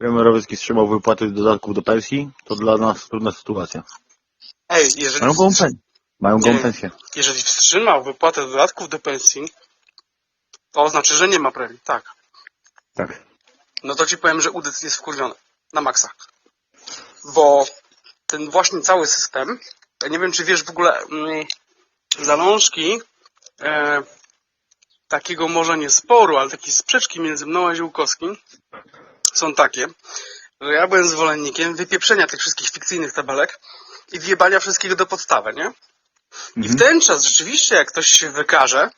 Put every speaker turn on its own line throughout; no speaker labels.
Morawiecki wstrzymał wypłaty dodatków do pensji, to dla nas trudna sytuacja.
Ej, jeżeli,
Mają gołą pensję. Mają gołą
Nie.
pensję.
jeżeli wstrzymał wypłatę dodatków do pensji, to oznacza, że nie ma premii. Tak.
Tak.
No to ci powiem, że UDEC jest wkurwiony. Na maksa. Bo ten właśnie cały system, ja nie wiem, czy wiesz w ogóle mm, zalążki e, takiego może nie sporu, ale takiej sprzeczki między mną a Ziółkowskim są takie, że ja byłem zwolennikiem wypieprzenia tych wszystkich fikcyjnych tabelek i wjebania wszystkiego do podstawy, nie? I w
Mhm.
ten czas rzeczywiście, jak ktoś się wykaże,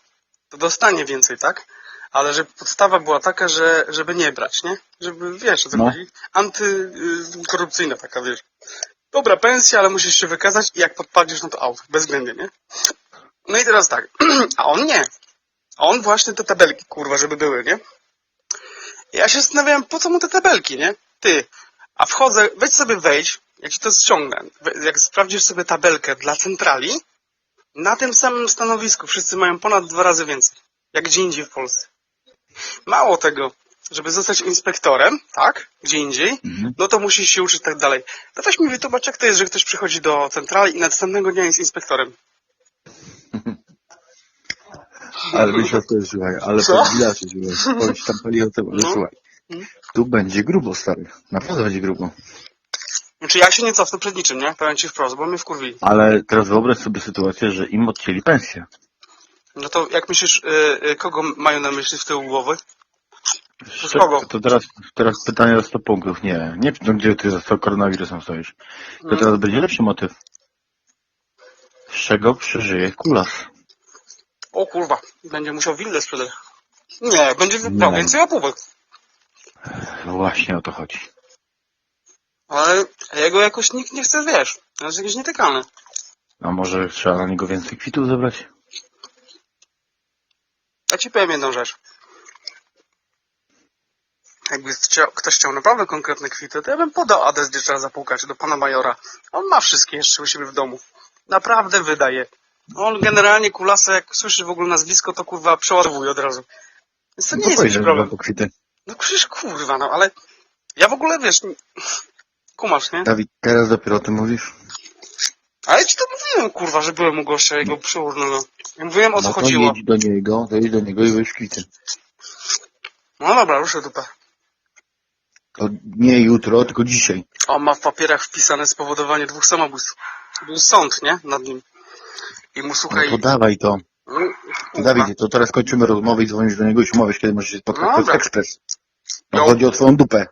to dostanie więcej, tak? Ale żeby podstawa była taka, że żeby nie brać, nie? Żeby, wiesz, o co
No.
chodzi? Antykorupcyjna taka, wiesz. Dobra pensja, ale musisz się wykazać i jak podpadzisz, no to out, bezwzględnie, nie? No i teraz tak, a on nie. On właśnie te tabelki, kurwa, żeby były, nie? Ja się zastanawiałem, po co mu te tabelki, nie? Ty, a wchodzę, weź sobie wejdź, jak ci to ściągnę, jak sprawdzisz sobie tabelkę dla centrali, na tym samym stanowisku wszyscy mają ponad dwa razy więcej, jak gdzie indziej w Polsce. Mało tego, żeby zostać inspektorem, tak, gdzie indziej,
Mhm.
no to musisz się uczyć tak dalej. To weź mi wytłumacz, jak to jest, że ktoś przychodzi do centrali i następnego dnia jest inspektorem.
Ale że to jest, słuchaj, ale
Co?
podbijacie, słuchaj. Powiedz tam pali o tym, ale
No.
słuchaj.
Mhm.
Tu będzie grubo, stary. Naprawdę będzie grubo.
Znaczy ja się nie cofnę przed niczym, nie? Powiem ci wprost, bo mnie wkurwili.
Ale teraz wyobraź sobie sytuację, że im odcięli pensję.
No to jak myślisz, y, y, kogo mają na myśli w tyłu głowy?
Szczep-
kogo?
To teraz, teraz pytanie o 100 punktów. Nie, nie no, gdzie ty za 100 koronawirusem stoisz. To
Mm.
teraz będzie lepszy motyw. Z czego przeżyje kulas?
O kurwa, będzie musiał willę sprzedać. Nie, będzie
Nie.
więcej łapówek.
No właśnie o to chodzi.
Ale jego jakoś nikt nie chce, wiesz. On jest jakiś nietykalny.
A może trzeba na niego więcej kwitów zebrać?
Ja ci powiem jedną rzecz. Jakby chciał, ktoś chciał naprawdę konkretne kwity, to ja bym podał adres, gdzie trzeba zapukać, do pana majora. On ma wszystkie jeszcze u siebie w domu. Naprawdę wydaje. On generalnie kulasa, jak słyszy w ogóle nazwisko, to kurwa przeładowuje od razu. Więc to nie
No
jest jakiś
powiedział,
problem. No przecież kurwa, no ale ja w ogóle wiesz, kumasz, nie?
Dawid, teraz dopiero o tym mówisz?
Ale ci to mówiłem, kurwa, że byłem u gościa jego przełożonego. Ja mówiłem o co
no to
chodziło.
jedź do niego, to jedź do niego i weź kwity.
No dobra, ruszę dupę.
To nie jutro, tylko dzisiaj.
On ma w papierach wpisane spowodowanie dwóch samobójstw. Był sąd, nie? Nad nim. I mu
No
słuchaj.
to dawaj to.
Mm,
Dawid, to teraz kończymy rozmowę i dzwonisz do niego i się umawiasz, kiedy możesz się spotkać. To jest
Dobra.
ekspres. No
No.
chodzi o twoją dupę.